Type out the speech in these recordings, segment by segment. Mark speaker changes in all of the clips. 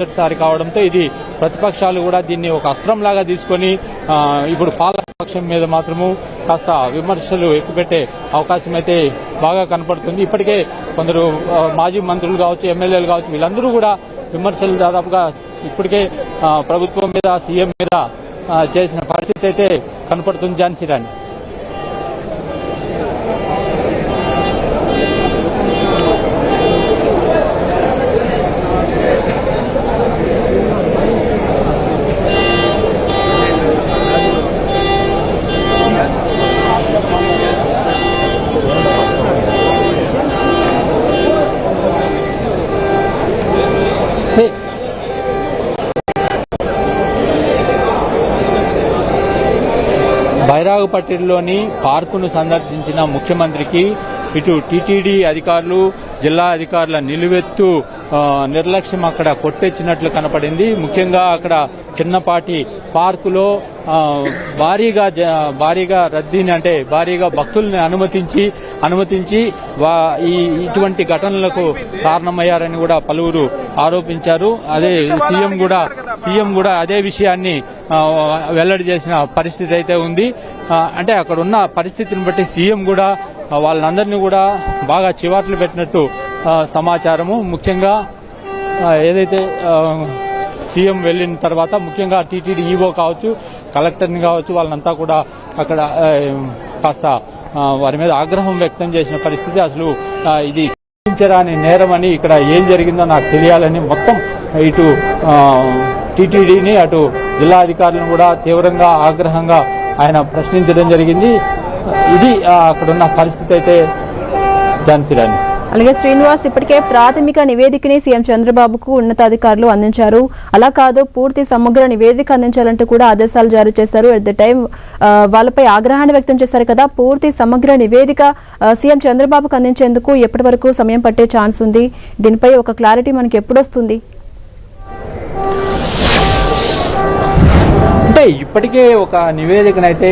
Speaker 1: మొదటిసారి కావడంతో ఇది ప్రతిపక్షాలు కూడా దీన్ని ఒక అస్త్రంలాగా తీసుకొని ఇప్పుడు పాలకపక్షం మీద మాత్రము కాస్త విమర్శలు ఎక్కుపెట్టే అవకాశం అయితే బాగా కనపడుతుంది. ఇప్పటికే కొందరు మాజీ మంత్రులు కావచ్చు ఎమ్మెల్యేలు కావచ్చు వీళ్ళందరూ కూడా విమర్శలు దాదాపుగా ఇప్పటికే ప్రభుత్వం మీద సీఎం మీద చేసిన పరిస్థితి అయితే కనపడుతుంది. ఝాన్సీ రాణి. విశాఖపట్నంలోని పార్కును సందర్శించిన ముఖ్యమంత్రికి ఇటు టీటీడీ అధికారులు జిల్లా అధికారుల నిలువెత్తు నిర్లక్ష్యం అక్కడ కొట్టెచ్చినట్లు కనపడింది. ముఖ్యంగా అక్కడ చిన్నపాటి పార్కులో భారీగా జ- భారీగా రద్దీని అంటే భారీగా భక్తుల్ని అనుమతించి అనుమతించి వా- ఈ ఇటువంటి ఘటనలకు కారణమయ్యారని కూడా పలువురు ఆరోపించారు. అదే సీఎం కూడా సీఎం కూడా అదే విషయాన్ని వెల్లడి చేసిన పరిస్థితి అయితే ఉంది. అంటే అక్కడ ఉన్న పరిస్థితిని బట్టి సీఎం కూడా వాళ్ళందరినీ కూడా బాగా చివాట్లు పెట్టినట్టు సమాచారము. ముఖ్యంగా ఏదైతే సీఎం వెళ్ళిన తర్వాత ముఖ్యంగా టీటీడీ ఈవో కావచ్చు కలెక్టర్ని కావచ్చు వాళ్ళంతా కూడా అక్కడ కాస్త వారి మీద ఆగ్రహం వ్యక్తం చేసిన పరిస్థితి అసలు ఇది క్షమించరాని నేరం అని ఇక్కడ ఏం జరిగిందో నాకు తెలియాలని మొత్తం ఇటు టీటీడీని అటు జిల్లా అధికారులను కూడా తీవ్రంగా ఆగ్రహంగా ఆయన ప్రశ్నించడం జరిగింది. ఇది అక్కడున్న పరిస్థితి అయితే ఝాన్సీ రాణి.
Speaker 2: అలాగే శ్రీనివాస్ ఇప్పటికే ప్రాథమిక నివేదికని సీఎం చంద్రబాబుకు ఉన్నతాధికారులు అందించారు. అలా కాదు పూర్తి సమగ్ర నివేదిక అందించాలంటూ కూడా ఆదేశాలు జారీ చేశారు. ఎట్ ద టైం వాళ్ళపై ఆగ్రహాన్ని వ్యక్తం చేశారు కదా. పూర్తి సమగ్ర నివేదిక సీఎం చంద్రబాబుకు అందించేందుకు ఎప్పటి వరకు సమయం పట్టే ఛాన్స్ ఉంది? దీనిపై ఒక క్లారిటీ మనకి ఎప్పుడు వస్తుంది
Speaker 1: అంటే ఇప్పటికే ఒక నివేదికనైతే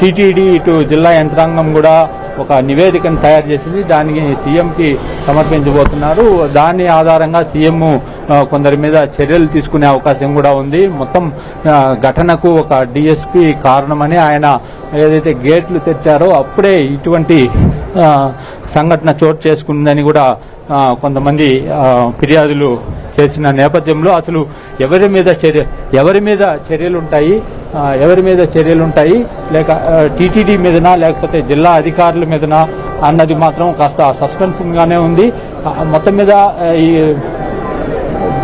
Speaker 1: టీటీడీ ఇటు జిల్లా యంత్రాంగం కూడా ఒక నివేదికను తయారు చేసింది. దానికి సీఎంకి సమర్పించబోతున్నారు. దాని ఆధారంగా సీఎం కొందరి మీద చర్యలు తీసుకునే అవకాశం కూడా ఉంది. మొత్తం ఘటనకు ఒక డిఎస్పి కారణమని ఆయన ఏదైతే గేట్లు తెచ్చారో అప్పుడే ఇటువంటి సంఘటన చోటు చేసుకుందని కూడా కొంతమంది ఫిర్యాదులు చేసిన నేపథ్యంలో అసలు ఎవరి మీద చర్య ఎవరి మీద చర్యలు ఉంటాయి ఎవరి మీద చర్యలు ఉంటాయి? లేక టీటీడీ మీదనా లేకపోతే జిల్లా అధికారుల మీదనా అన్నది మాత్రం కాస్త సస్పెన్సింగ్గానే ఉంది. మొత్తం మీద ఈ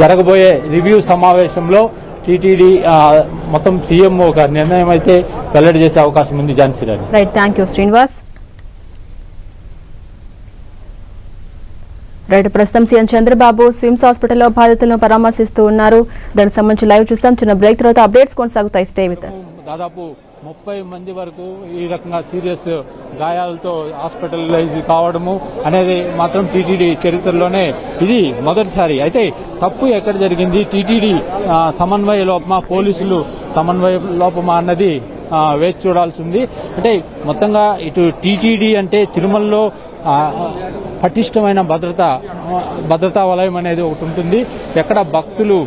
Speaker 1: జరగబోయే రివ్యూ సమావేశంలో టీటీడీ మొత్తం సీఎం ఒక నిర్ణయం అయితే వెల్లడి చేసే అవకాశం ఉంది Jhansi Rani.
Speaker 2: Right thank you Srinivas right ప్రస్తుతం సీఎం చంద్రబాబు స్విమ్స్ హాస్పిటల్లో బాధితులను పరామర్శిస్తూ ఉన్నారు. దానికి సంబంధించి లైవ్ చూస్తాం. చిన్న బ్రేక్ తర్వాత అప్డేట్స్ కొనసాగుతాయి. స్టే విత్
Speaker 1: దాదాపు ముప్పై మంది వరకు ఈ రకంగా సీరియస్ గాయాలతో హాస్పిటలైజ్ కావడము అనేది మాత్రం టీటీడీ చరిత్రలోనే ఇది మొదటిసారి. అయితే తప్పు ఎక్కడ జరిగింది? టీటీడీ సమన్వయ లోపమా? పోలీసులు సమన్వయ లోపమా అన్నది వేచి చూడాల్సి ఉంది. అంటే మొత్తంగా ఇటు టీటీడీ అంటే తిరుమలలో పటిష్టమైన భద్రత భద్రతా వలయం అనేది ఒకటి ఉంటుంది. ఎక్కడ భక్తులు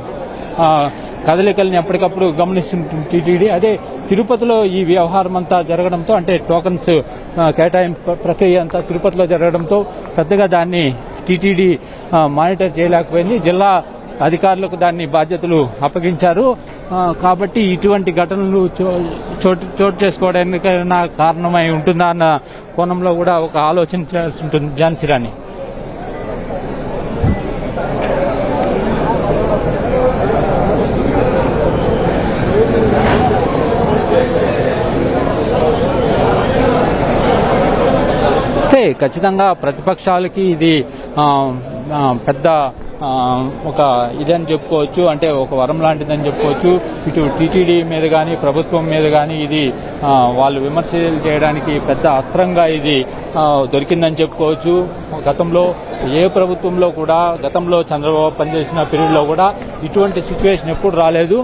Speaker 1: కదలికల్ని ఎప్పటికప్పుడు గమనిస్తుంటుంది టీటీడీ. అదే తిరుపతిలో ఈ వ్యవహారం అంతా జరగడంతో అంటే టోకన్స్ కేటాయింపు ప్రక్రియ అంతా తిరుపతిలో జరగడంతో పెద్దగా దాన్ని టీటీడీ మానిటర్ చేయలేకపోయింది. జిల్లా అధికారులకు దాన్ని బాధ్యతలు అప్పగించారు. కాబట్టి ఇటువంటి ఘటనలు చో- చోటు చోటు చేసుకోవడానికైనా కారణమై ఉంటుందా అన్న కోణంలో కూడా ఒక ఆలోచన ఉంటుంది ఝాన్సీ రాణి. ఖచ్చితంగా ప్రతిపక్షాలకి ఇది పెద్ద ఒక ఇదని చెప్పుకోవచ్చు అంటే ఒక వరం లాంటిదని చెప్పుకోవచ్చు. ఇటు టీటీడీ మీద కానీ ప్రభుత్వం మీద కానీ ఇది వాళ్ళు విమర్శలు చేయడానికి పెద్ద అస్త్రంగా ఇది దొరికిందని చెప్పుకోవచ్చు. గతంలో ఏ ప్రభుత్వంలో కూడా గతంలో చంద్రబాబు పనిచేసిన పీరియడ్లో కూడా ఇటువంటి సిచ్యువేషన్ ఎప్పుడు రాలేదు.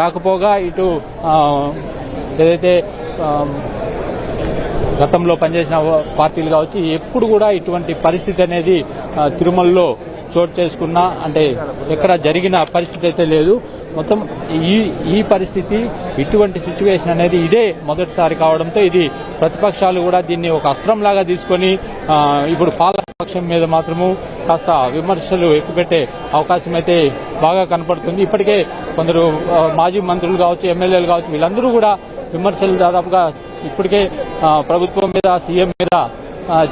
Speaker 1: రాకపోగా ఇటు ఏదైతే గతంలో పనిచేసిన పార్టీలు కావచ్చు ఎప్పుడు కూడా ఇటువంటి పరిస్థితి అనేది తిరుమలలో చోటు చేసుకున్న అంటే ఎక్కడ జరిగిన పరిస్థితి అయితే లేదు. మొత్తం ఈ ఈ పరిస్థితి ఇటువంటి సిచ్యువేషన్ అనేది ఇదే మొదటిసారి కావడంతో ఇది ప్రతిపక్షాలు కూడా దీన్ని ఒక అస్త్రంలాగా తీసుకొని ఇప్పుడు పాలకపక్షం మీద మాత్రము కాస్త విమర్శలు ఎక్కుపెట్టే అవకాశం అయితే బాగా కనపడుతుంది. ఇప్పటికే కొందరు మాజీ మంత్రులు కావచ్చు ఎమ్మెల్యేలు కావచ్చు వీళ్ళందరూ కూడా విమర్శలు దాదాపుగా ఇప్పటికే ప్రభుత్వం మీద సీఎం మీద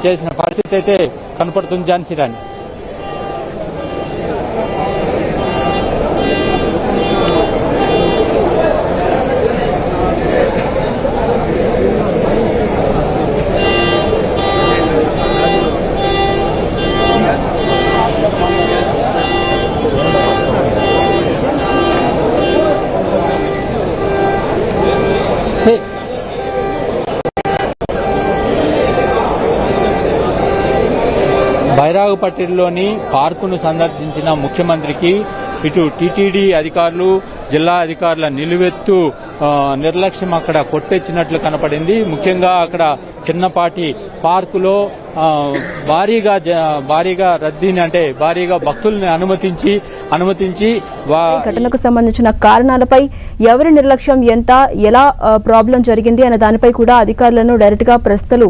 Speaker 1: చేసిన పరిస్థితి అయితే కనపడుతుంది. ఝాన్సీ రాణి. విశాఖపట్నంలోని పార్కును సందర్శించిన ముఖ్యమంత్రికి ఇటు టీటీడీ అధికారులు జిల్లా అధికారుల నిలువెత్తు నిర్లక్ష్యం అక్కడ కొట్టెచ్చినట్లు కనపడింది. ముఖ్యంగా అక్కడ చిన్నపాటి పార్కులో భారీగా జ- భారీగా రద్దీని అంటే భారీగా భక్తుల్ని అనుమతించి అనుమతించి
Speaker 2: ఘటనకు సంబంధించిన కారణాలపై ఎవరి నిర్లక్ష్యం ఎంత ఎలా ప్రాబ్లం జరిగింది అనే దానిపై కూడా అధికారులను డైరెక్ట్గా ప్రశ్నలు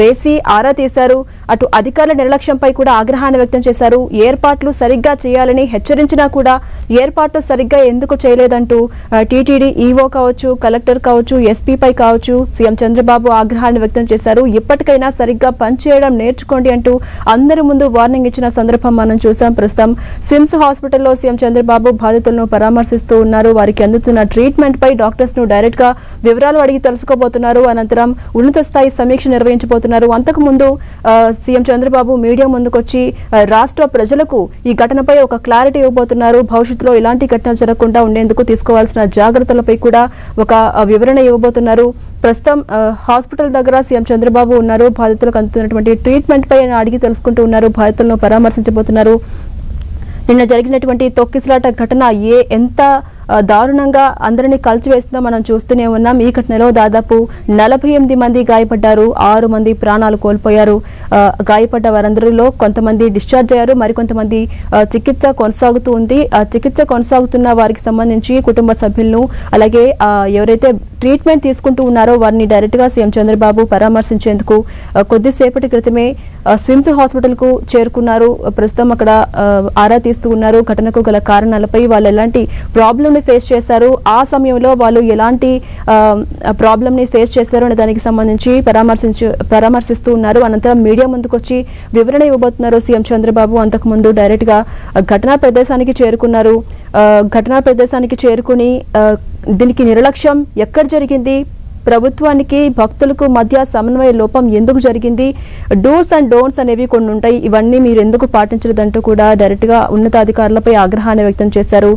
Speaker 2: వేసి ఆరా తీశారు. అటు అధికారుల నిర్లక్ష్యంపై కూడా ఆగ్రహాన్ని వ్యక్తం చేశారు. ఏర్పాట్లు సరిగ్గా చేయాలని హెచ్చరించినా కూడా ఏర్పాట్లు సరిగ్గా ఎందుకు చేయలేదంటూ టీటీడీ ఈవో కావచ్చు కలెక్టర్ కావచ్చు ఎస్పీపై కావచ్చు సీఎం చంద్రబాబు ఆగ్రహాన్ని వ్యక్తం చేశారు. ఇప్పటికైనా సరిగ్గా పనిచేయడం నేర్చుకోండి అంటూ అందరి ముందు వార్నింగ్ ఇచ్చిన సందర్భం మనం చూసాం ప్రస్తుతం స్విమ్స్ హాస్పిటల్ హాస్పిటల్లో సీఎం చంద్రబాబు బాధితులను పరామర్శిస్తూ ఉన్నారు. వారికి అందుతున్న ట్రీట్మెంట్ పై డాక్టర్స్ను డైరెక్ట్గా వివరాలు అడిగి తెలుసుకోబోతున్నారు. అనంతరం ఉన్నత స్థాయి సమీక్ష నిర్వహించబోతున్నారు. అంతకు ముందు సీఎం చంద్రబాబు మీడియా ముందుకొచ్చి రాష్ట్ర ప్రజలకు ఈ ఘటనపై ఒక క్లారిటీ ఇవ్వబోతున్నారు. భవిష్యత్తులో ఇలాంటి ఘటనలు జరగకుండా ఉండేందుకు తీసుకోవాల్సిన జాగ్రత్తలపై కూడా ఒక వివరణ ఇవ్వబోతున్నారు. ప్రస్తుతం హాస్పిటల్ దగ్గర సీఎం చంద్రబాబు ఉన్నారు. బాధితులకు అందుతున్నటువంటి ట్రీట్మెంట్ పై ఆయన అడిగి తెలుసుకుంటూ ఉన్నారు. బాధితులను పరామర్శించబోతున్నారు. నిన్న జరిగినటువంటి తొక్కిసలాట ఘటన ఏ ఎంత దారుణంగా అందరినీ కలిచివేస్తుందో మనం చూస్తూనే ఉన్నాం. ఈ ఘటనలో దాదాపు నలభై ఎనిమిది మంది గాయపడ్డారు ఆరు మంది ప్రాణాలు కోల్పోయారు. గాయపడ్డ వారందరిలో కొంతమంది డిశ్చార్జ్ అయ్యారు మరికొంతమంది చికిత్స కొనసాగుతూ ఉంది. ఆ చికిత్స కొనసాగుతున్న వారికి సంబంధించి కుటుంబ సభ్యులను అలాగే ఎవరైతే ట్రీట్మెంట్ తీసుకుంటూ ఉన్నారో వారిని డైరెక్ట్గా సీఎం చంద్రబాబు పరామర్శించేందుకు కొద్దిసేపటి క్రితమే స్విమ్స్ హాస్పిటల్కు చేరుకున్నారు. ప్రస్తుతం అక్కడ ఆరా తీస్తూ ఉన్నారు. ఘటనకు గల కారణాలపై వాళ్ళు ఎలాంటి ప్రాబ్లం ప్రాబ్లమ్ని ఫేస్ చేశారు. ఆ సమయంలో వాళ్ళు ఎలాంటి ప్రాబ్లమ్ని ఫేస్ చేశారు అనే దానికి సంబంధించి పరామర్శించు పరామర్శిస్తూ ఉన్నారు. అనంతరం మీడియా ముందుకు వచ్చి వివరణ ఇవ్వబోతున్నారు సీఎం చంద్రబాబు. అంతకుముందు డైరెక్ట్గా ఘటనా ప్రదేశానికి చేరుకున్నారు. ఘటనా ప్రదేశానికి చేరుకుని దీనికి నిర్లక్ష్యం ఎక్కడ జరిగింది? ప్రభుత్వానికి భక్తులకు మధ్య సమన్వయ లోపం ఎందుకు జరిగింది? డూస్ అండ్ డోన్స్ అనేవి కొన్ని ఉంటాయి. ఇవన్నీ మీరు ఎందుకు పాటించలేదంటూ కూడా డైరెక్ట్గా ఉన్నతాధికారులపై ఆగ్రహాన్ని వ్యక్తం చేశారు.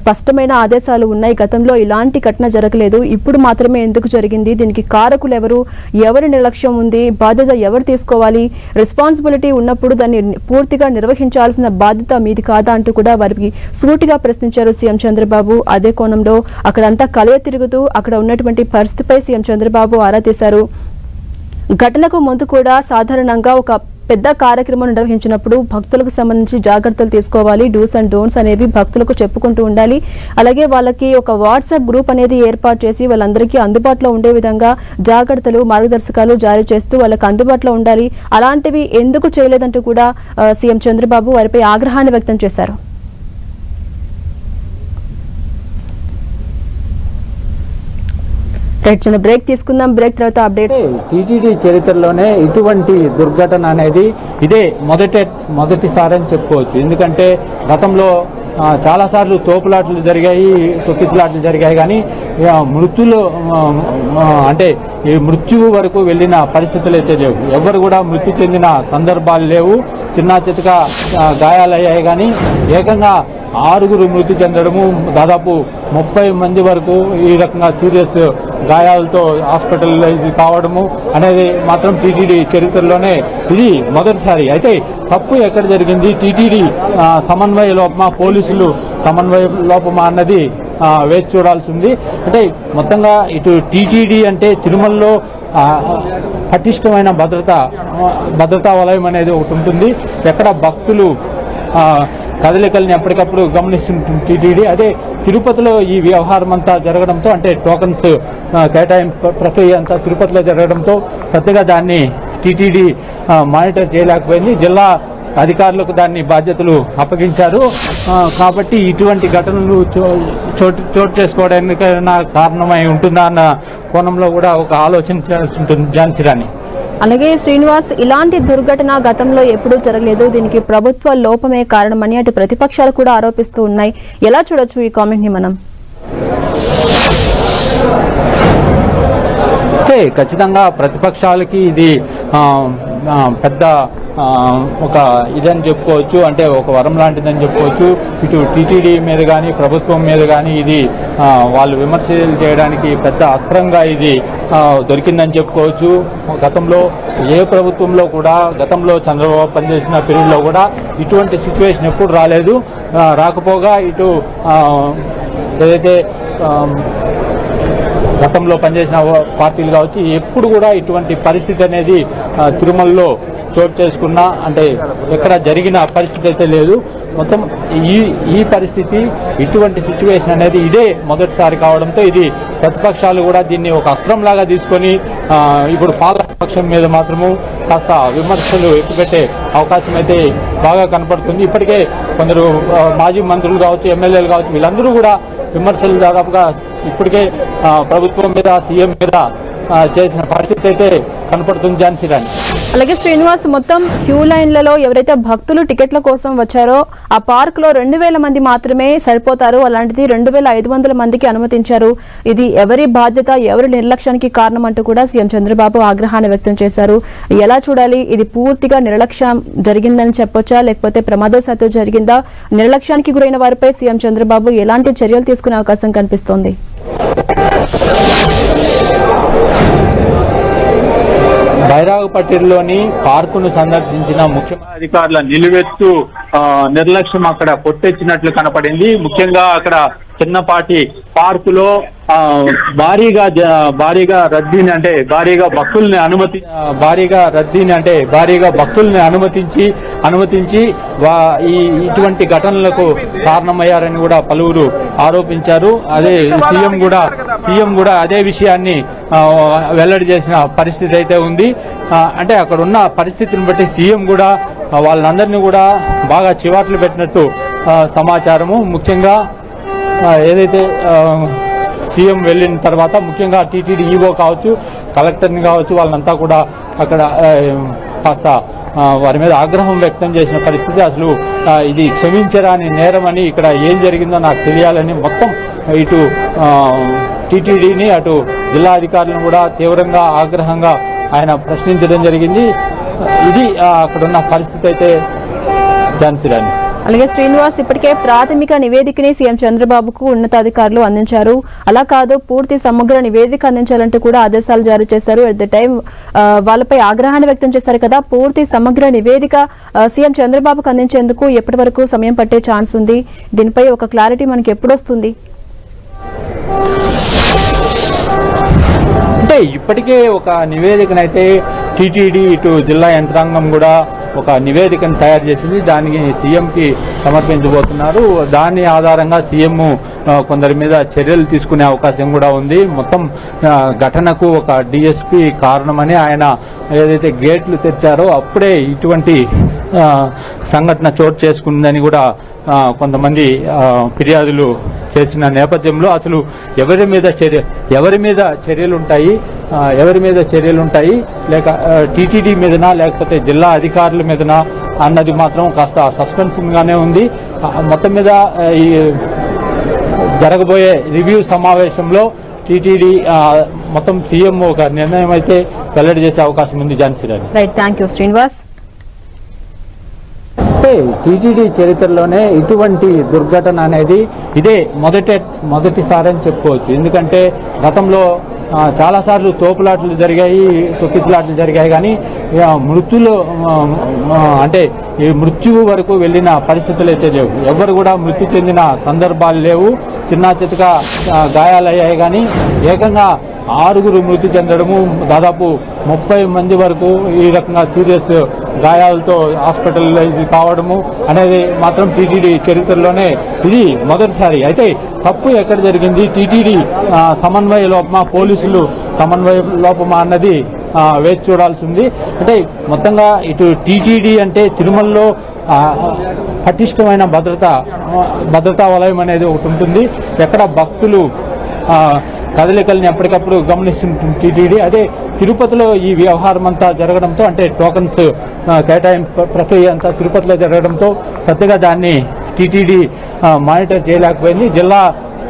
Speaker 2: స్పష్టమైన ఆదేశాలు ఉన్నాయి. గతంలో ఇలాంటి ఘటన జరగలేదు. ఇప్పుడు మాత్రమే ఎందుకు జరిగింది? దీనికి కారకులు ఎవరు? ఎవరి నిర్లక్ష్యం ఉంది? బాధ్యత ఎవరు తీసుకోవాలి? రెస్పాన్సిబిలిటీ ఉన్నప్పుడు దాన్ని పూర్తిగా నిర్వహించాల్సిన బాధ్యత మీది కాదా అంటూ కూడా వారికి సూటిగా ప్రశ్నించారు సీఎం చంద్రబాబు. అదే కోణంలో అక్కడంతా కలయ తిరుగుతూ అక్కడ ఉన్నటువంటి పరిస్థితిపై సీఎం చంద్రబాబు ఆరా తీశారు. ఘటనకు ముందు కూడా సాధారణంగా ఒక పెద్ద కార్యక్రమం నిర్వహించినప్పుడు భక్తులకు సంబంధించి జాగ్రత్తలు తీసుకోవాలి. డూస్ అండ్ డోన్స్ అనేవి భక్తులకు చెప్పుకుంటూ ఉండాలి. అలాగే వాళ్ళకి ఒక వాట్సాప్ గ్రూప్ అనేది ఏర్పాటు చేసి వాళ్ళందరికీ అందుబాటులో ఉండే విధంగా జాగ్రత్తలు మార్గదర్శకాలు జారీ చేస్తూ వాళ్ళకి అందుబాటులో ఉండాలి. అలాంటివి ఎందుకు చేయలేదంటూ కూడా సీఎం చంద్రబాబు వారిపై ఆగ్రహాన్ని వ్యక్తం చేశారు. రైట్ చిన్న బ్రేక్ తీసుకుందాం. బ్రేక్ తర్వాత అప్డేట్స్.
Speaker 1: టీటీడీ చరిత్రలోనే ఇటువంటి దుర్ఘటన అనేది ఇదే మొదటి మొదటిసారి అని చెప్పుకోవచ్చు. ఎందుకంటే గతంలో చాలాసార్లు తోపులాట్లు జరిగాయి తొక్కిసలాట్లు జరిగాయి కానీ మృతులు అంటే ఈ మృత్యువు వరకు వెళ్ళిన పరిస్థితులు అయితే లేవు. ఎవరు కూడా మృతి చెందిన సందర్భాలు లేవు. చిన్న చితక గాయాలయ్యాయి కానీ ఏకంగా ఆరుగురు మృతి చెందడము దాదాపు ముప్పై మంది వరకు ఈ రకంగా సీరియస్ గాయాలతో హాస్పిటలైజ్ కావడము అనేది మాత్రం టీటీడీ చరిత్రలోనే ఇది మొదటిసారి. అయితే తప్పు ఎక్కడ జరిగింది? టీటీడీ సమన్వయ లోపమా? పోలీసులు సమన్వయ లోపమా? అన్నది వేచి చూడాల్సి ఉంది. అంటే మొత్తంగా ఇటు టీటీడీ అంటే తిరుమలలో పటిష్టమైన భద్రత భద్రతా వలయం అనేది ఒకటి ఉంటుంది. ఎక్కడ భక్తులు కదలికల్ని ఎప్పటికప్పుడు గమనిస్తుంటుంది టీటీడీ. అదే తిరుపతిలో ఈ వ్యవహారం అంతా జరగడంతో అంటే టోకన్స్ కేటాయింపు ప్రక్రియ అంతా తిరుపతిలో జరగడంతో పెద్దగా దాన్ని టీటీడీ మానిటర్ చేయలేకపోయింది. జిల్లా అధికారులకు దాన్ని బాధ్యతలు అప్పగించారు. కాబట్టి ఇటువంటి ఘటనలు చోటు చోటు చేసుకోవడానికైనా కారణమై ఉంటుందా అన్న కోణంలో కూడా ఒక ఆలోచన ఉంటుంది ఝాన్సీ రాణి.
Speaker 2: అలాగే శ్రీనివాస్ ఇలాంటి దుర్ఘటన గతంలో ఎప్పుడూ జరగలేదు. దీనికి ప్రభుత్వ లోపమే కారణమని అటు ప్రతిపక్షాలు కూడా ఆరోపిస్తూ ఉన్నాయి. ఎలా చూడొచ్చు ఈ కామెంట్ని మనం
Speaker 1: ఖచ్చితంగా ప్రతిపక్షాలకి ఇది పెద్ద ఒక ఇదని చెప్పుకోవచ్చు అంటే ఒక వరం లాంటిదని చెప్పుకోవచ్చు. ఇటు టీటీడీ మీద కానీ ప్రభుత్వం మీద కానీ ఇది వాళ్ళు విమర్శలు చేయడానికి పెద్ద అస్త్రంగా ఇది దొరికిందని చెప్పుకోవచ్చు. గతంలో ఏ ప్రభుత్వంలో కూడా గతంలో చంద్రబాబు పనిచేసిన పీరియడ్లో కూడా ఇటువంటి సిచ్యువేషన్ ఎప్పుడు రాలేదు. రాకపోగా ఇటు ఏదైతే గతంలో పనిచేసిన పార్టీలు కావచ్చు ఎప్పుడు కూడా ఇటువంటి పరిస్థితి అనేది తిరుమలలో చోటు చేసుకున్నా అంటే ఎక్కడ జరిగిన పరిస్థితి అయితే లేదు. మొత్తం ఈ ఈ పరిస్థితి ఇటువంటి సిచ్యువేషన్ అనేది ఇదే మొదటిసారి కావడంతో ఇది ప్రతిపక్షాలు కూడా దీన్ని ఒక అస్త్రంలాగా తీసుకొని ఇప్పుడు పాలకపక్షం మీద మాత్రము కాస్త విమర్శలు ఎక్కుపెట్టే అవకాశం అయితే బాగా కనపడుతుంది. ఇప్పటికే కొందరు మాజీ మంత్రులు కావచ్చు ఎమ్మెల్యేలు కావచ్చు వీళ్ళందరూ కూడా విమర్శలు దాదాపుగా ఇప్పటికే ప్రభుత్వం మీద సీఎం మీద చేసిన పరిస్థితి అయితే కనపడుతుంది. ఝాన్సీ రాణి.
Speaker 2: అలాగే శ్రీనివాస్ మొత్తం క్యూ లైన్లలో ఎవరైతే భక్తులు టికెట్ల కోసం వచ్చారో ఆ పార్క్లో రెండు వేల మంది మాత్రమే సరిపోతారు. అలాంటిది రెండు వేల ఐదు వందల మందికి అనుమతించారు. ఇది ఎవరి బాధ్యత ఎవరి నిర్లక్ష్యానికి కారణం అంటూ కూడా సీఎం చంద్రబాబు ఆగ్రహాన్ని వ్యక్తం చేశారు. ఎలా చూడాలి? ఇది పూర్తిగా నిర్లక్ష్యం జరిగిందని చెప్పొచ్చా? లేకపోతే ప్రమాదశాత్తు జరిగిందా? నిర్లక్ష్యానికి గురైన వారిపై సీఎం చంద్రబాబు ఎలాంటి చర్యలు తీసుకునే అవకాశం కనిపిస్తోంది?
Speaker 1: బైరాగపట్టిలోని పార్కును సందర్శించిన ముఖ్య అధికారుల నిలువెత్తు ఆ, నిర్లక్ష్యం అక్కడ పొట్టెచ్చినట్లు కనపడింది. ముఖ్యంగా అక్కడ చిన్నపాటి పార్కులో ఆ, భారీగా భారీగా రద్దీని అంటే భారీగా భక్తుల్ని అనుమతి భారీగా రద్దీని అంటే భారీగా భక్తుల్ని అనుమతించి అనుమతించి ఈ ఇటువంటి ఘటనలకు కారణమయ్యారని కూడా పలువురు ఆరోపించారు. అదే సీఎం కూడా సీఎం కూడా అదే విషయాన్ని వెల్లడి చేసిన పరిస్థితి అయితే ఉంది. అంటే అక్కడ ఉన్న పరిస్థితిని బట్టి సీఎం కూడా వాళ్ళందరినీ కూడా బాగా చివాట్లు పెట్టినట్టు సమాచారము. ముఖ్యంగా ఏదైతే సీఎం వెళ్ళిన తర్వాత ముఖ్యంగా టీటీడీ ఈవో కావచ్చు కలెక్టర్ని కావచ్చు వాళ్ళంతా కూడా అక్కడ కాస్త వారి మీద ఆగ్రహం వ్యక్తం చేసిన పరిస్థితి అసలు ఇది క్షమించరాని నేరమని ఇక్కడ ఏం జరిగిందో నాకు తెలియాలని మొత్తం ఇటు టీటీడీని అటు జిల్లా అధికారులను కూడా తీవ్రంగా ఆగ్రహంగా ఆయన ప్రశ్నించడం జరిగింది. ఇది అక్కడున్న పరిస్థితి అయితే ఝాన్సీ రాణి.
Speaker 2: అలాగే శ్రీనివాస్ ఇప్పటికే ప్రాథమిక నివేదికని సీఎం చంద్రబాబుకు ఉన్నతాధికారులు అందించారు. అలా కాదు పూర్తి సమగ్ర నివేదిక అందించాలంటూ కూడా ఆదేశాలు జారీ చేశారు. ఎట్ ద టైం వాళ్ళపై ఆగ్రహాన్ని వ్యక్తం చేశారు కదా. పూర్తి సమగ్ర నివేదిక సీఎం చంద్రబాబుకు అందించేందుకు ఎప్పటి వరకు సమయం పట్టే ఛాన్స్ ఉంది? దీనిపై ఒక క్లారిటీ మనకి ఎప్పుడొస్తుంది
Speaker 1: అంటే ఇప్పటికే ఒక నివేదికనైతే టీటీడీ ఇటు జిల్లా యంత్రాంగం కూడా ఒక నివేదికను తయారు చేసింది. దానికి సీఎంకి సమర్పించబోతున్నారు. దాని ఆధారంగా సీఎం కొందరి మీద చర్యలు తీసుకునే అవకాశం కూడా ఉంది. మొత్తం ఘటనకు ఒక డిఎస్పి కారణమని ఆయన ఏదైతే గేట్లు తెచ్చారో అప్పుడే ఇటువంటి సంఘటన చోటు చేసుకుందని కూడా కొంతమంది ఫిర్యాదులు చేసిన నేపథ్యంలో అసలు ఎవరి మీద చర్య ఎవరి మీద చర్యలు ఉంటాయి ఎవరి మీద చర్యలు ఉంటాయి లేక టీటీడీ మీదనా లేకపోతే జిల్లా అధికారుల మీదనా? అన్నది మాత్రం కాస్త సస్పెన్సింగ్ గానే ఉంది మొత్తం మీద ఈ జరగబోయే రివ్యూ సమావేశంలో టీటీడీ మొత్తం సీఎం ఒక నిర్ణయం అయితే వెల్లడి చేసే అవకాశం ఉంది Jhansi Rani.
Speaker 2: Right thank you Srinivas
Speaker 1: అంటే టీటీడీ చరిత్రలోనే ఇటువంటి దుర్ఘటన అనేది ఇదే మొదటి మొదటిసారి అని చెప్పుకోవచ్చు. ఎందుకంటే గతంలో చాలాసార్లు తోపులాట్లు జరిగాయి తొక్కిసలాట్లు జరిగాయి కానీ మృతులు అంటే ఈ మృత్యువు వరకు వెళ్ళిన పరిస్థితులు అయితే లేవు. ఎవరు కూడా మృతి చెందిన సందర్భాలు లేవు. చిన్న చితక గాయాలయ్యాయి కానీ ఏకంగా ఆరుగురు మృతి చెందడము దాదాపు ముప్పై మంది వరకు ఈ రకంగా సీరియస్ గాయాలతో హాస్పిటలైజ్ కావడము అనేది మాత్రం టీటీడీ చరిత్రలోనే ఇది మొదటిసారి. అయితే తప్పు ఎక్కడ జరిగింది? టీటీడీ సమన్వయ లోపమా? పోలీసులు సమన్వయ లోపమా? అన్నది వేచి చూడాల్సి ఉంది అంటే మొత్తంగా ఇటు టీటీడీ అంటే తిరుమలలో పటిష్టమైన భద్రత భద్రతా వలయం అనేది ఒకటి ఉంటుంది. ఎక్కడ భక్తులు కదలికల్ని ఎప్పటికప్పుడు గమనిస్తుంటుంది టీటీడీ. అదే తిరుపతిలో ఈ వ్యవహారం అంతా జరగడంతో అంటే టోకన్స్ కేటాయింపు ప్రక్రియ అంతా తిరుపతిలో జరగడంతో పెద్దగా దాన్ని టీటీడీ మానిటర్ చేయలేకపోయింది. జిల్లా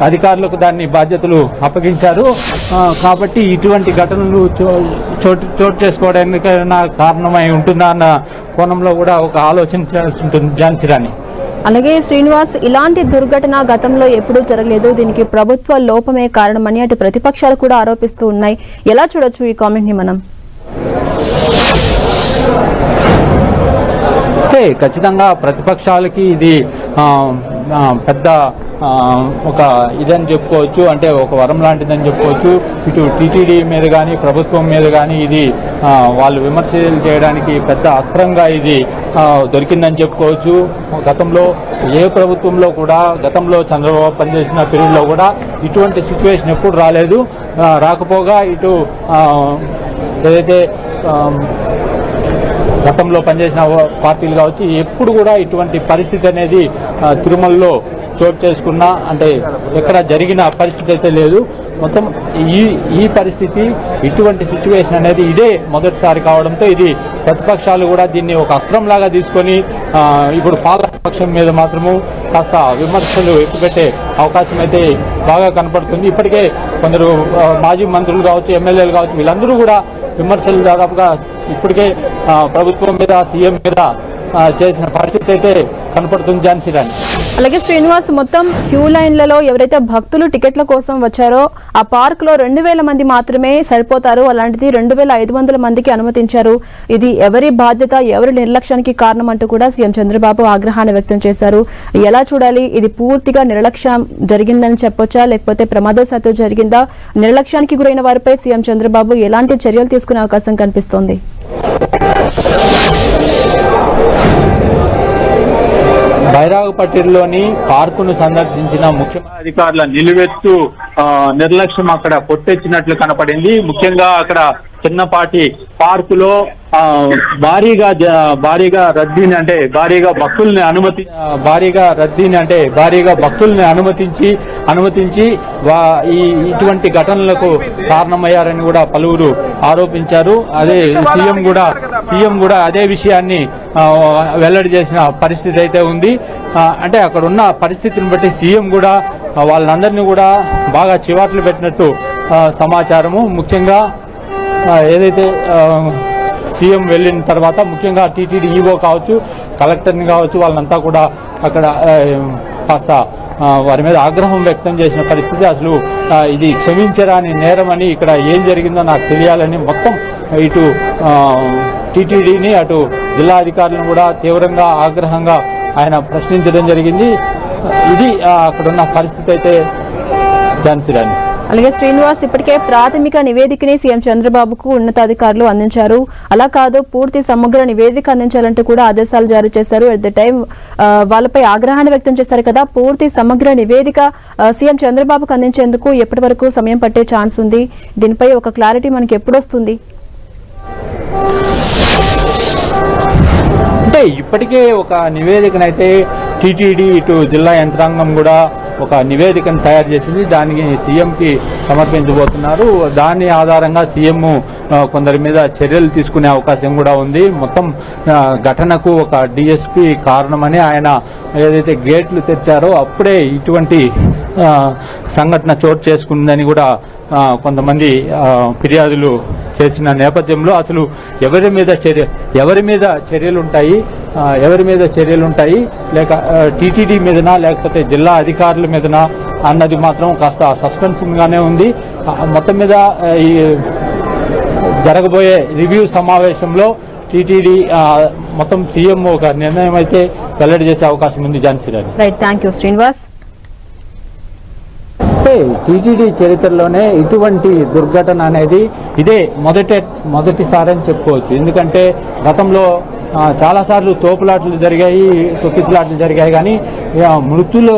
Speaker 1: అధికారులకు దాన్ని బాధ్యతలు అప్పగించారు. కాబట్టి ఇటువంటి ఘటనలు చో- చోటు చోటు చేసుకోవడానికి కారణమై ఉంటుందా అన్న కోణంలో కూడా ఒక ఆలోచన చేయాల్సి ఉంటుంది. ఝాన్సీ రాణి.
Speaker 2: అలాగే శ్రీనివాస్ ఇలాంటి దుర్ఘటన గతంలో ఎప్పుడూ జరగలేదు. దీనికి ప్రభుత్వ లోపమే కారణమని అటు ప్రతిపక్షాలు కూడా ఆరోపిస్తూ ఉన్నాయి. ఎలా చూడొచ్చు ఈ కామెంట్ని మనం?
Speaker 1: అంటే ఖచ్చితంగా ప్రతిపక్షాలకి ఇది పెద్ద ఒక ఇదని చెప్పుకోవచ్చు అంటే ఒక వరం లాంటిదని చెప్పుకోవచ్చు. ఇటు టీటీడీ మీద కానీ ప్రభుత్వం మీద కానీ ఇది వాళ్ళు విమర్శలు చేయడానికి పెద్ద అస్త్రంగా ఇది దొరికిందని చెప్పుకోవచ్చు. గతంలో ఏ ప్రభుత్వంలో కూడా గతంలో చంద్రబాబు పనిచేసిన పీరియడ్లో కూడా ఇటువంటి సిచ్యువేషన్ ఎప్పుడు రాలేదు. రాకపోగా ఇటు ఏదైతే గతంలో పనిచేసిన పార్టీలు కావచ్చు ఎప్పుడు కూడా ఇటువంటి పరిస్థితి అనేది తిరుమలలో చోటు చేసుకున్నా అంటే ఎక్కడ జరిగిన పరిస్థితి అయితే లేదు. మొత్తం ఈ ఈ పరిస్థితి ఇటువంటి సిచ్యువేషన్ అనేది ఇదే మొదటిసారి కావడంతో ఇది ప్రతిపక్షాలు కూడా దీన్ని ఒక అస్త్రంలాగా తీసుకొని ఇప్పుడు పాలకపక్షం మీద మాత్రము కాస్త విమర్శలు ఎక్కుపెట్టే అవకాశం అయితే బాగా కనపడుతుంది. ఇప్పటికే కొందరు మాజీ మంత్రులు కావచ్చు ఎమ్మెల్యేలు కావచ్చు వీళ్ళందరూ కూడా విమర్శలు దాదాపుగా ఇప్పటికే ప్రభుత్వం మీద సీఎం మీద చేసిన పరిస్థితి అయితే కనపడుతుంది. ఝాన్సీ రాణి.
Speaker 2: అలాగే శ్రీనివాస్ మొత్తం క్యూ లైన్లలో ఎవరైతే భక్తులు టికెట్ల కోసం వచ్చారో ఆ పార్క్లో రెండు వేల మంది మాత్రమే సరిపోతారు. అలాంటిది రెండు వేల ఐదు వందల మందికి అనుమతించారు. ఇది ఎవరి బాధ్యత ఎవరి నిర్లక్ష్యానికి కారణం అంటూ కూడా సీఎం చంద్రబాబు ఆగ్రహాన్ని వ్యక్తం చేశారు. ఎలా చూడాలి? ఇది పూర్తిగా నిర్లక్ష్యం జరిగిందని చెప్పొచ్చా? లేకపోతే ప్రమాదశాత్తు జరిగిందా? నిర్లక్ష్యానికి గురైన వారిపై సీఎం చంద్రబాబు ఎలాంటి చర్యలు తీసుకునే అవకాశం కనిపిస్తోంది?
Speaker 1: బైరాగపట్టిలోని పార్కును సందర్శించిన ముఖ్య అధికారుల నిలువెత్తు ఆ, నిర్లక్ష్యం అక్కడ పొట్టెచ్చినట్లు కనపడింది. ముఖ్యంగా అక్కడ చిన్నపాటి పార్కులో ఆ, భారీగా భారీగా రద్దీని అంటే భారీగా భక్తుల్ని అనుమతి భారీగా రద్దీని అంటే భారీగా భక్తుల్ని అనుమతించి అనుమతించి ఈ ఇటువంటి ఘటనలకు కారణమయ్యారని కూడా పలువురు ఆరోపించారు. అదే సీఎం కూడా సీఎం కూడా అదే విషయాన్ని వెల్లడి చేసిన పరిస్థితి అయితే ఉంది. అంటే అక్కడ ఉన్న పరిస్థితిని బట్టి సీఎం కూడా వాళ్ళందరినీ కూడా బాగా చివాట్లు పెట్టినట్టు సమాచారము. ముఖ్యంగా ఏదైతే సీఎం వెళ్ళిన తర్వాత ముఖ్యంగా టీటీడీ ఈవో కావచ్చు కలెక్టర్ని కావచ్చు వాళ్ళంతా కూడా అక్కడ కాస్త వారి మీద ఆగ్రహం వ్యక్తం చేసిన పరిస్థితి అసలు ఇది క్షమించరాని నేరమని ఇక్కడ ఏం జరిగిందో నాకు తెలియాలని మొత్తం ఇటు టీటీడీని అటు జిల్లా అధికారులను కూడా తీవ్రంగా ఆగ్రహంగా ఆయన ప్రశ్నించడం జరిగింది. ఇది అక్కడున్న పరిస్థితి అయితే ఝాన్సీ రాణి.
Speaker 2: అలాగే శ్రీనివాస్ ఇప్పటికే ప్రాథమిక నివేదికని సీఎం చంద్రబాబుకు ఉన్నతాధికారులు అందించారు. అలా కాదు పూర్తి సమగ్ర నివేదిక అందించాలంటూ కూడా ఆదేశాలు జారీ చేశారు. ఎట్ ద టైం వాళ్ళపై ఆగ్రహాన్ని వ్యక్తం చేశారు కదా. పూర్తి సమగ్ర నివేదిక సీఎం చంద్రబాబుకు అందించేందుకు ఎప్పటి వరకు సమయం పట్టే ఛాన్స్ ఉంది? దీనిపై ఒక క్లారిటీ మనకి ఎప్పుడొస్తుంది
Speaker 1: అంటే ఇప్పటికే ఒక నివేదికనైతే టీటీడీ ఇటు జిల్లా యంత్రాంగం కూడా ఒక నివేదికను తయారు చేసింది. దానికి సీఎంకి సమర్పించబోతున్నారు. దాని ఆధారంగా సీఎం కొందరి మీద చర్యలు తీసుకునే అవకాశం కూడా ఉంది. మొత్తం ఘటనకు ఒక డిఎస్పి కారణమని ఆయన ఏదైతే గేట్లు తెచ్చారో అప్పుడే ఇటువంటి సంఘటన చోటు చేసుకుందని కూడా కొంతమంది ఫిర్యాదులు చేసిన నేపథ్యంలో అసలు ఎవరి మీద చర్య ఎవరి మీద చర్యలు ఉంటాయి ఎవరి మీద చర్యలు ఉంటాయి? లేక టీటీడీ మీదనా లేకపోతే జిల్లా అధికారుల మీదనా అన్నది మాత్రం కాస్త సస్పెన్సింగ్గానే ఉంది. మొత్తం మీద ఈ జరగబోయే రివ్యూ సమావేశంలో టీటీడీ మొత్తం సీఎం ఒక నిర్ణయం అయితే వెల్లడి చేసే అవకాశం ఉంది. Jhansi Rani
Speaker 2: right thank you Srinivas
Speaker 1: TTD చరిత్రలోనే ఇటువంటి దుర్ఘటన అనేది ఇదే మొదట మొదటిసారి అని చెప్పుకోవచ్చు. ఎందుకంటే గతంలో చాలాసార్లు తోపులాట్లు జరిగాయి తొక్కిసలాట్లు జరిగాయి కానీ మృతులు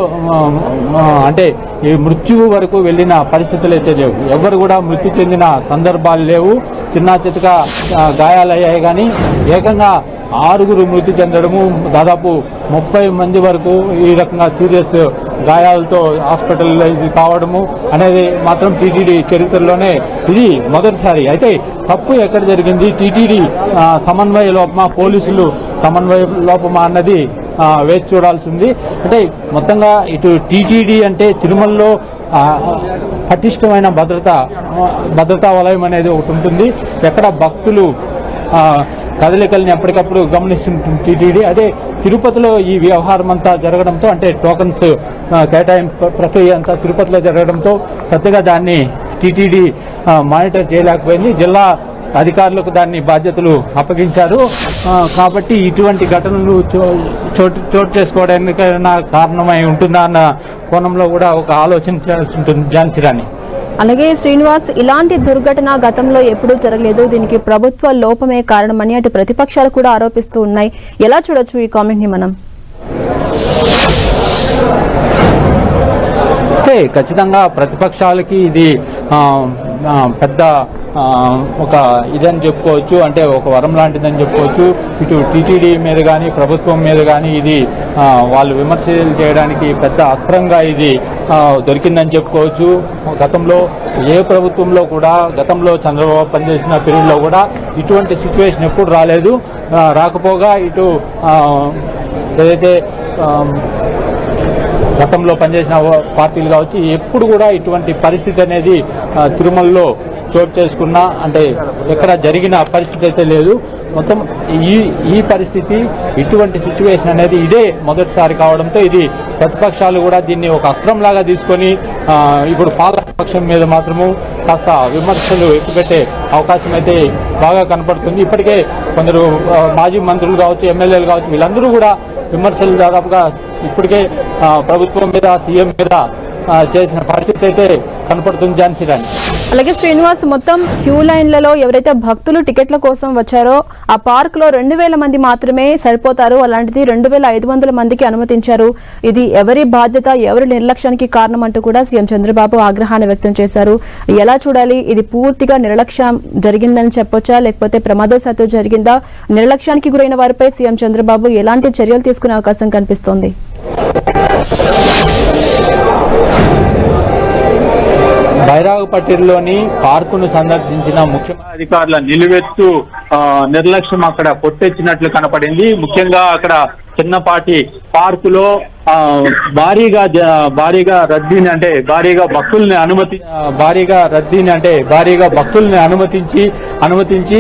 Speaker 1: అంటే ఈ మృత్యువు వరకు వెళ్ళిన పరిస్థితులు అయితే లేవు. ఎవరు కూడా మృతి చెందిన సందర్భాలు లేవు. చిన్న చితక గాయాలయ్యాయి కానీ ఏకంగా ఆరుగురు మృతి చెందడము దాదాపు ముప్పై మంది వరకు ఈ రకంగా సీరియస్ గాయాలతో హాస్పిటలైజ్ కావడము అనేది మాత్రం టీటీడీ చరిత్రలోనే ఇది మొదటిసారి. అయితే తప్పు ఎక్కడ జరిగింది? టీటీడీ సమన్వయ లోపమా? పోలీసులు సమన్వయ లోపమా అన్నది వేచి చూడాల్సి ఉంది. అంటే మొత్తంగా ఇటు టీటీడీ అంటే తిరుమలలో పటిష్టమైన భద్రత భద్రతా వలయం అనేది ఒకటి ఉంటుంది. ఎక్కడ భక్తులు కదలికల్ని ఎప్పటికప్పుడు గమనిస్తుంటుంది టీటీడీ. అదే తిరుపతిలో ఈ వ్యవహారం అంతా జరగడంతో అంటే టోకన్స్ కేటాయింపు ప్రక్రియ అంతా తిరుపతిలో జరగడంతో పెద్దగా దాన్ని టీటీడీ మానిటర్ చేయలేకపోయింది. జిల్లా అధికారులకు దాన్ని బాధ్యతలు అప్పగించారు. కాబట్టి ఇటువంటి ఘటనలు చో- చోటు చోటు చేసుకోవడానికైనా కారణమై ఉంటుందా అన్న కోణంలో కూడా ఒక ఆలోచించాల్సి ఉంటుంది ఝాన్సీ రాణి.
Speaker 2: అలాగే శ్రీనివాస్ ఇలాంటి దుర్ఘటన గతంలో ఎప్పుడూ జరగలేదు. దీనికి ప్రభుత్వ లోపమే కారణమని అటు ప్రతిపక్షాలు కూడా ఆరోపిస్తూ ఉన్నాయి. ఎలా చూడొచ్చు ఈ కామెంట్ని మనం
Speaker 1: ఖచ్చితంగా ప్రతిపక్షాలకి ఇది పెద్ద ఒక ఇదని చెప్పుకోవచ్చు అంటే ఒక వరం లాంటిదని చెప్పుకోవచ్చు. ఇటు టీటీడీ మీద కానీ ప్రభుత్వం మీద కానీ ఇది వాళ్ళు విమర్శలు చేయడానికి పెద్ద అస్త్రంగా ఇది దొరికిందని చెప్పుకోవచ్చు. గతంలో ఏ ప్రభుత్వంలో కూడా గతంలో చంద్రబాబు పనిచేసిన పీరియడ్లో కూడా ఇటువంటి సిచ్యువేషన్ ఎప్పుడు రాలేదు. రాకపోగా ఇటు ఏదైతే గతంలో పనిచేసిన పార్టీలు కావచ్చు ఎప్పుడు కూడా ఇటువంటి పరిస్థితి అనేది తిరుమలలో చోటు చేసుకున్న అంటే ఎక్కడ జరిగిన పరిస్థితి అయితే లేదు. మొత్తం ఈ ఈ పరిస్థితి ఇటువంటి సిచ్యువేషన్ అనేది ఇదే మొదటిసారి కావడంతో ఇది ప్రతిపక్షాలు కూడా దీన్ని ఒక అస్త్రంలాగా తీసుకొని ఇప్పుడు పాలపక్షం మీద మాత్రము కాస్త విమర్శలు ఎక్కుపెట్టే అవకాశం అయితే బాగా కనపడుతుంది. ఇప్పటికే కొందరు మాజీ మంత్రులు కావచ్చు ఎమ్మెల్యేలు కావచ్చు వీళ్ళందరూ కూడా విమర్శలు దాదాపుగా ఇప్పటికే ప్రభుత్వం మీద సీఎం మీద చేసిన పరిస్థితి అయితే కనపడుతుంది ఝాన్సీ రాణి.
Speaker 2: అలాగే శ్రీనివాస్ మొత్తం క్యూ లైన్లలో ఎవరైతే భక్తులు టికెట్ల కోసం వచ్చారో ఆ పార్క్లో రెండు వేల మంది మాత్రమే సరిపోతారు. అలాంటిది రెండు వేల ఐదు వందల మందికి అనుమతించారు. ఇది ఎవరి బాధ్యత ఎవరి నిర్లక్ష్యానికి కారణం అంటూ కూడా సీఎం చంద్రబాబు ఆగ్రహాన్ని వ్యక్తం చేశారు. ఎలా చూడాలి? ఇది పూర్తిగా నిర్లక్ష్యం జరిగిందని చెప్పొచ్చా? లేకపోతే ప్రమాదశాత్తు జరిగిందా? నిర్లక్ష్యానికి గురైన వారిపై సీఎం చంద్రబాబు ఎలాంటి చర్యలు తీసుకునే అవకాశం కనిపిస్తోంది?
Speaker 1: బైరాగపట్టిలోని పార్కును సందర్శించిన ముఖ్యమంత్రి అధికారుల నిలువెత్తు ఆ, నిర్లక్ష్యం అక్కడ కొట్టెచ్చినట్లు కనపడింది. ముఖ్యంగా అక్కడ చిన్నపాటి పార్కులో ఆ, భారీగా భారీగా రద్దీని అంటే భారీగా భక్తుల్ని అనుమతి భారీగా రద్దీని అంటే భారీగా భక్తుల్ని అనుమతించి అనుమతించి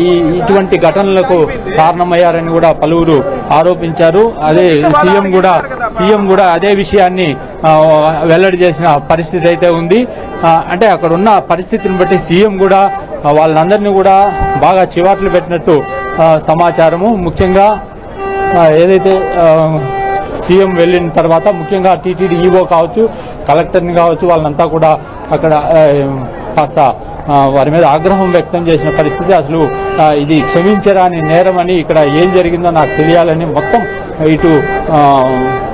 Speaker 1: ఈ ఇటువంటి ఘటనలకు కారణమయ్యారని కూడా పలువురు ఆరోపించారు. అదే సీఎం కూడా సీఎం కూడా అదే విషయాన్ని వెల్లడి చేసిన పరిస్థితి అయితే ఉంది. అంటే అక్కడ ఉన్న పరిస్థితిని బట్టి సీఎం కూడా వాళ్ళందరినీ కూడా బాగా చివాట్లు పెట్టినట్టు సమాచారము. ముఖ్యంగా ఏదైతే సీఎం వెళ్ళిన తర్వాత ముఖ్యంగా టీటీడీ ఈవో కావచ్చు కలెక్టర్ని కావచ్చు వాళ్ళంతా కూడా అక్కడ కాస్త వారి మీద ఆగ్రహం వ్యక్తం చేసిన పరిస్థితి అసలు ఇది క్షమించరాని నేరమని ఇక్కడ ఏం జరిగిందో నాకు తెలియాలని మొత్తం ఇటు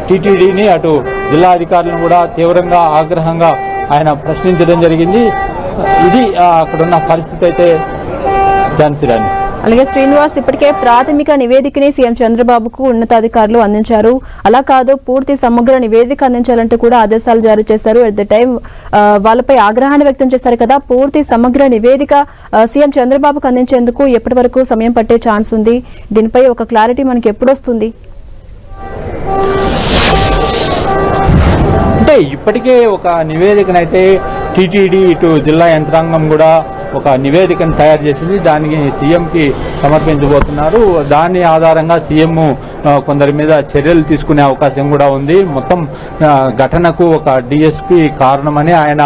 Speaker 1: టీటీడీని అటు జిల్లా అధికారులను కూడా తీవ్రంగా ఆగ్రహంగా ఆయన ప్రశ్నించడం జరిగింది. ఇది అక్కడున్న పరిస్థితి అయితే ఝాన్సీ రాణి.
Speaker 2: అలాగే శ్రీనివాస్ ఇప్పటికే ప్రాథమిక నివేదికని సీఎం చంద్రబాబుకు ఉన్నతాధికారులు అందించారు. అలా కాదు పూర్తి సమగ్ర నివేదిక అందించాలంటూ కూడా ఆదేశాలు జారీ చేశారు. ఎట్ ద టైం వాళ్ళపై ఆగ్రహాన్ని వ్యక్తం చేశారు కదా పూర్తి సమగ్ర నివేదిక సీఎం చంద్రబాబుకు అందించేందుకు ఎప్పటి వరకు సమయం పట్టే ఛాన్స్ ఉంది? దీనిపై ఒక క్లారిటీ మనకి ఎప్పుడొస్తుంది
Speaker 1: అంటే ఇప్పటికే ఒక నివేదికనైతే టీటీడీ ఇటు జిల్లా యంత్రాంగం కూడా ఒక నివేదికను తయారు చేసింది. దానికి సీఎంకి సమర్పించబోతున్నారు. దాని ఆధారంగా సీఎం కొందరి మీద చర్యలు తీసుకునే అవకాశం కూడా ఉంది. మొత్తం ఘటనకు ఒక డిఎస్పి కారణమని ఆయన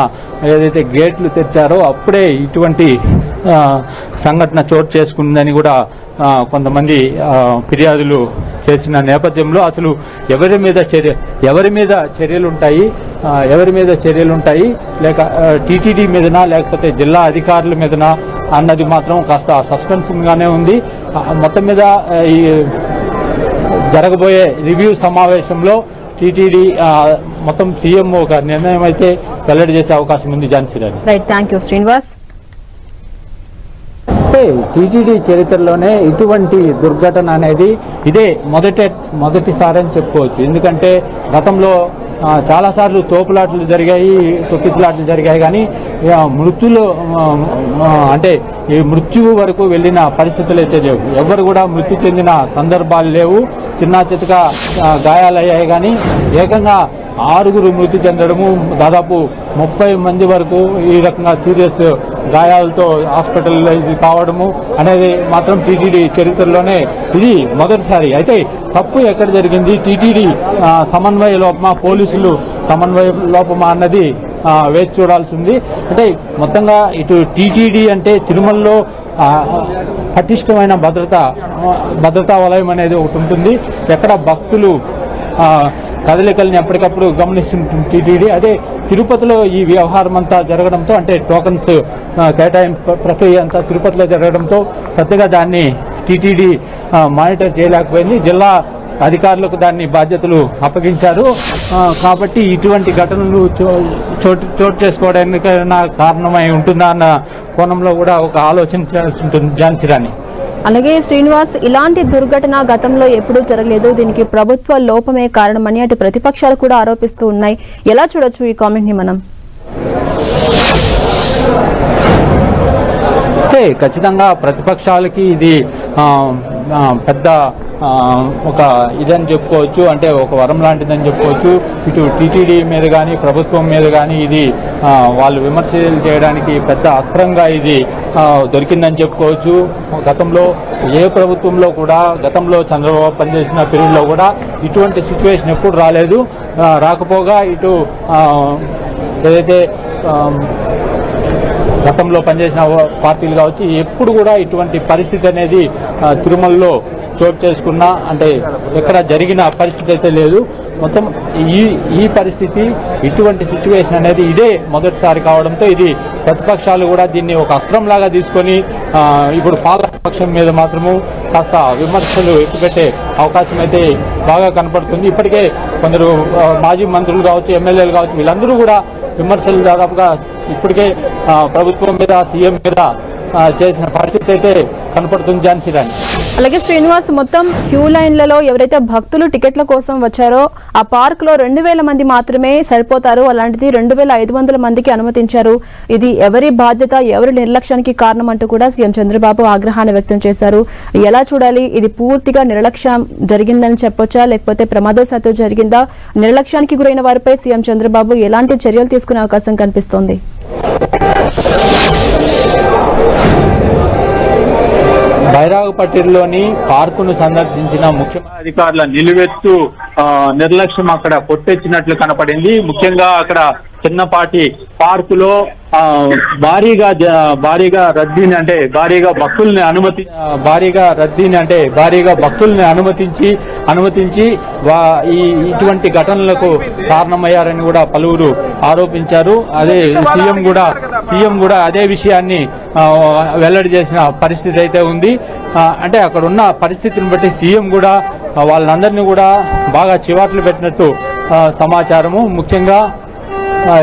Speaker 1: ఏదైతే గేట్లు తెచ్చారో అప్పుడే ఇటువంటి సంఘటన చోటు చేసుకుందని కూడా కొంతమంది ఫిర్యాదులు చేసిన నేపథ్యంలో అసలు ఎవరి మీద చర్య ఎవరి మీద చర్యలు ఉంటాయి ఎవరి మీద చర్యలు ఉంటాయి లేక టీటీడీ మీదనా లేకపోతే జిల్లా అధికారుల మీదనా అన్నది మాత్రం కాస్త సస్పెన్సింగ్గానే ఉంది. మొత్తం మీద ఈ జరగబోయే రివ్యూ సమావేశంలో టీటీడీ మొత్తం సీఎం ఒక నిర్ణయం అయితే వెల్లడి చేసే అవకాశం ఉంది. Jhansi Rani.
Speaker 2: Right thank you Srinivas
Speaker 1: అంటే టీటీడీ చరిత్రలోనే ఇటువంటి దుర్ఘటన అనేది ఇదే మొదట మొదటిసారి అని చెప్పుకోవచ్చు. ఎందుకంటే గతంలో చాలాసార్లు తోపులాట్లు జరిగాయి తొక్కిసలాట్లు జరిగాయి కానీ మృతులు అంటే ఈ మృత్యువు వరకు వెళ్ళిన పరిస్థితులు అయితే లేవు. ఎవరు కూడా మృతి చెందిన సందర్భాలు లేవు. చిన్న చితక గాయాలయ్యాయి కానీ ఏకంగా ఆరుగురు మృతి చెందడము దాదాపు ముప్పై మంది వరకు ఈ రకంగా సీరియస్ గాయాలతో హాస్పిటలైజ్ కావడము అనేది మాత్రం టీటీడీ చరిత్రలోనే ఇది మొదటిసారి. అయితే తప్పు ఎక్కడ జరిగింది? టీటీడీ సమన్వయ లోపమా? పోలీసులు సమన్వయ లోపమా అన్నది వేచి చూడాల్సింది. అంటే మొత్తంగా ఇటు టీటీడీ అంటే తిరుమలలో పటిష్టమైన భద్రత భద్రతా వలయం అనేది ఒకటి ఉంటుంది. ఎక్కడ భక్తులు కదలికల్ని ఎప్పటికప్పుడు గమనిస్తుంటుంది టీటీడీ. అదే తిరుపతిలో ఈ వ్యవహారం అంతా జరగడంతో అంటే టోకన్స్ కేటాయింపు ప్రక్రియ అంతా తిరుపతిలో జరగడంతో పెద్దగా దాన్ని టీటీడీ మానిటర్ చేయలేకపోయింది. జిల్లా అధికారులకు దాన్ని బాధ్యతలు అప్పగించారు. కాబట్టి ఇటువంటి ఘటనలు చో- చోటు చోటు చేసుకోవడానికైనా కారణమై ఉంటుందా అన్న కోణంలో కూడా ఒక ఆలోచన చేయాల్సి ఉంటుంది. ఝాన్సీ రాణి.
Speaker 2: అలాగే శ్రీనివాస్ ఇలాంటి దుర్ఘటన గతంలో ఎప్పుడూ జరగలేదు. దీనికి ప్రభుత్వ లోపమే కారణమని అటు ప్రతిపక్షాలు కూడా ఆరోపిస్తూ ఉన్నాయి. ఎలా చూడొచ్చు ఈ కామెంట్ని మనం?
Speaker 1: అంటే ఖచ్చితంగా ప్రతిపక్షాలకి ఇది పెద్ద ఒక ఇదని చెప్పుకోవచ్చు అంటే ఒక వరం లాంటిదని చెప్పుకోవచ్చు. ఇటు టీటీడీ మీద కానీ ప్రభుత్వం మీద కానీ ఇది వాళ్ళు విమర్శలు చేయడానికి పెద్ద అస్త్రంగా ఇది దొరికిందని చెప్పుకోవచ్చు. గతంలో ఏ ప్రభుత్వంలో కూడా గతంలో చంద్రబాబు పనిచేసిన పీరియడ్లో కూడా ఇటువంటి సిచ్యువేషన్ ఎప్పుడు రాలేదు. రాకపోగా ఇటు ఏదైతే గతంలో పనిచేసిన పార్టీలు కావచ్చు ఎప్పుడు కూడా ఇటువంటి పరిస్థితి అనేది తిరుమలలో చోటు చేసుకున్నా అంటే ఎక్కడ జరిగిన పరిస్థితి అయితే లేదు. మొత్తం ఈ ఈ పరిస్థితి ఇటువంటి సిచ్యువేషన్ అనేది ఇదే మొదటిసారి కావడంతో ఇది ప్రతిపక్షాలు కూడా దీన్ని ఒక అస్త్రంలాగా తీసుకొని ఇప్పుడు పాలకపక్షం మీద మాత్రము కాస్త విమర్శలు ఎక్కుపెట్టే అవకాశం అయితే బాగా కనపడుతుంది. ఇప్పటికే కొందరు మాజీ మంత్రులు కావచ్చు ఎమ్మెల్యేలు కావచ్చు వీళ్ళందరూ కూడా విమర్శలు దాదాపుగా ఇప్పటికే ప్రభుత్వం మీద సీఎం మీద చేసిన పరిస్థితి అయితే కనపడుతుంది. ఝాన్సీ రాణి.
Speaker 2: అలాగే శ్రీనివాస్ మొత్తం క్యూ లైన్లలో ఎవరైతే భక్తులు టికెట్ల కోసం వచ్చారో ఆ పార్క్లో రెండు వేల మంది మాత్రమే సరిపోతారు. అలాంటిది రెండు వేల ఐదు వందల మందికి అనుమతించారు. ఇది ఎవరి బాధ్యత ఎవరి నిర్లక్ష్యానికి కారణం అంటూ కూడా సీఎం చంద్రబాబు ఆగ్రహాన్ని వ్యక్తం చేశారు. ఎలా చూడాలి? ఇది పూర్తిగా నిర్లక్ష్యం జరిగిందని చెప్పొచ్చా? లేకపోతే ప్రమాదశాత్తు జరిగిందా? నిర్లక్ష్యానికి గురైన వారిపై సీఎం చంద్రబాబు ఎలాంటి చర్యలు తీసుకునే అవకాశం కనిపిస్తోంది?
Speaker 1: బైరాగపట్టిలోని పార్కును సందర్శించిన ముఖ్యమంత్రి అధికారుల నిలువెత్తు ఆ, నిర్లక్ష్యం అక్కడ కొట్టెచ్చినట్లు కనపడింది. ముఖ్యంగా అక్కడ చిన్నపాటి పార్కులో ఆ, భారీగా భారీగా రద్దీని అంటే భారీగా భక్తుల్ని అనుమతి భారీగా రద్దీని అంటే భారీగా భక్తుల్ని అనుమతించి అనుమతించి ఈ ఇటువంటి ఘటనలకు కారణమయ్యారని కూడా పలువురు ఆరోపించారు. అదే సీఎం కూడా సీఎం కూడా అదే విషయాన్ని వెల్లడి చేసిన పరిస్థితి అయితే ఉంది. అంటే అక్కడ ఉన్న పరిస్థితిని బట్టి సీఎం కూడా వాళ్ళందరినీ కూడా బాగా చివాట్లు పెట్టినట్టు సమాచారము. ముఖ్యంగా